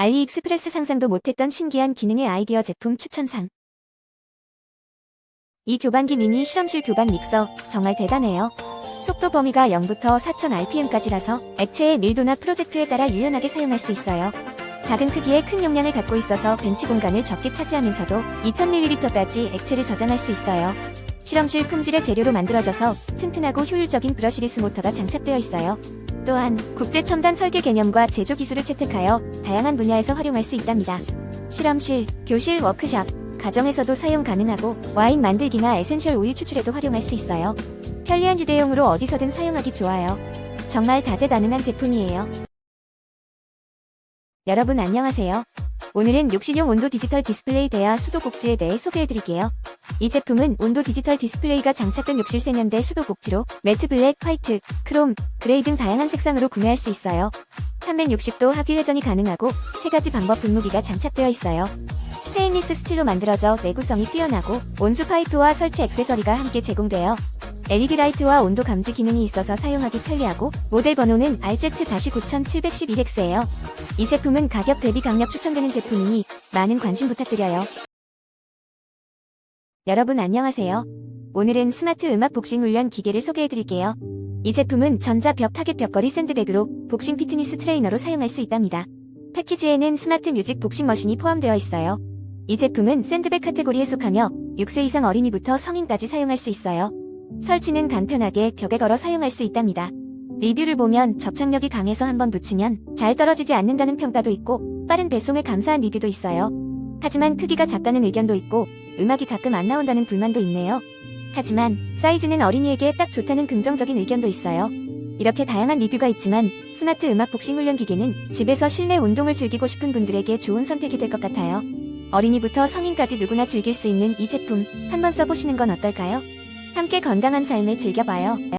알리익스프레스 상상도 못했던 신기한 기능의 아이디어 제품 추천상. 이 교반기 미니 실험실 교반 믹서 정말 대단해요. 속도 범위가 0부터 4000rpm까지라서 액체의 밀도나 프로젝트에 따라 유연하게 사용할 수 있어요. 작은 크기에 큰 용량을 갖고 있어서 벤치 공간을 적게 차지하면서도 2000ml까지 액체를 저장할 수 있어요. 실험실 품질의 재료로 만들어져서 튼튼하고 효율적인 브러시리스 모터가 장착되어 있어요. 또한 국제 첨단 설계 개념과 제조 기술을 채택하여 다양한 분야에서 활용할 수 있답니다. 실험실, 교실, 워크샵, 가정에서도 사용 가능하고 와인 만들기나 에센셜 오일 추출에도 활용할 수 있어요. 편리한 휴대용으로 어디서든 사용하기 좋아요. 정말 다재다능한 제품이에요. 여러분 안녕하세요. 오늘은 욕실용 온도 디지털 디스플레이 대야 수도 복지에 대해 소개해드릴게요. 이 제품은 온도 디지털 디스플레이가 장착된 욕실 세면대 수도 복지로 매트 블랙, 화이트, 크롬, 그레이 등 다양한 색상으로 구매할 수 있어요. 360도 하기 회전이 가능하고 세 가지 방법 분무기가 장착되어 있어요. 스테인리스 스틸로 만들어져 내구성이 뛰어나고 온수 파이프와 설치 액세서리가 함께 제공되어 LED 라이트와 온도 감지 기능이 있어서 사용하기 편리하고 모델 번호는 RZ-9711X예요. 이 제품은 가격 대비 강력 추천되는 제품이니 많은 관심 부탁드려요. 여러분 안녕하세요. 오늘은 스마트 음악 복싱 훈련 기계를 소개해드릴게요. 이 제품은 전자 벽 타겟 벽걸이 샌드백으로 복싱 피트니스 트레이너로 사용할 수 있답니다. 패키지에는 스마트 뮤직 복싱 머신이 포함되어 있어요. 이 제품은 샌드백 카테고리에 속하며 6세 이상 어린이부터 성인까지 사용할 수 있어요. 설치는 간편하게 벽에 걸어 사용할 수 있답니다. 리뷰를 보면 접착력이 강해서 한번 붙이면 잘 떨어지지 않는다는 평가도 있고 빠른 배송에 감사한 리뷰도 있어요. 하지만 크기가 작다는 의견도 있고 음악이 가끔 안 나온다는 불만도 있네요. 하지만 사이즈는 어린이에게 딱 좋다는 긍정적인 의견도 있어요. 이렇게 다양한 리뷰가 있지만 스마트 음악 복싱 훈련 기계는 집에서 실내 운동을 즐기고 싶은 분들에게 좋은 선택이 될 것 같아요. 어린이부터 성인까지 누구나 즐길 수 있는 이 제품 한번 써보시는 건 어떨까요? 함께 건강한 삶을 즐겨봐요.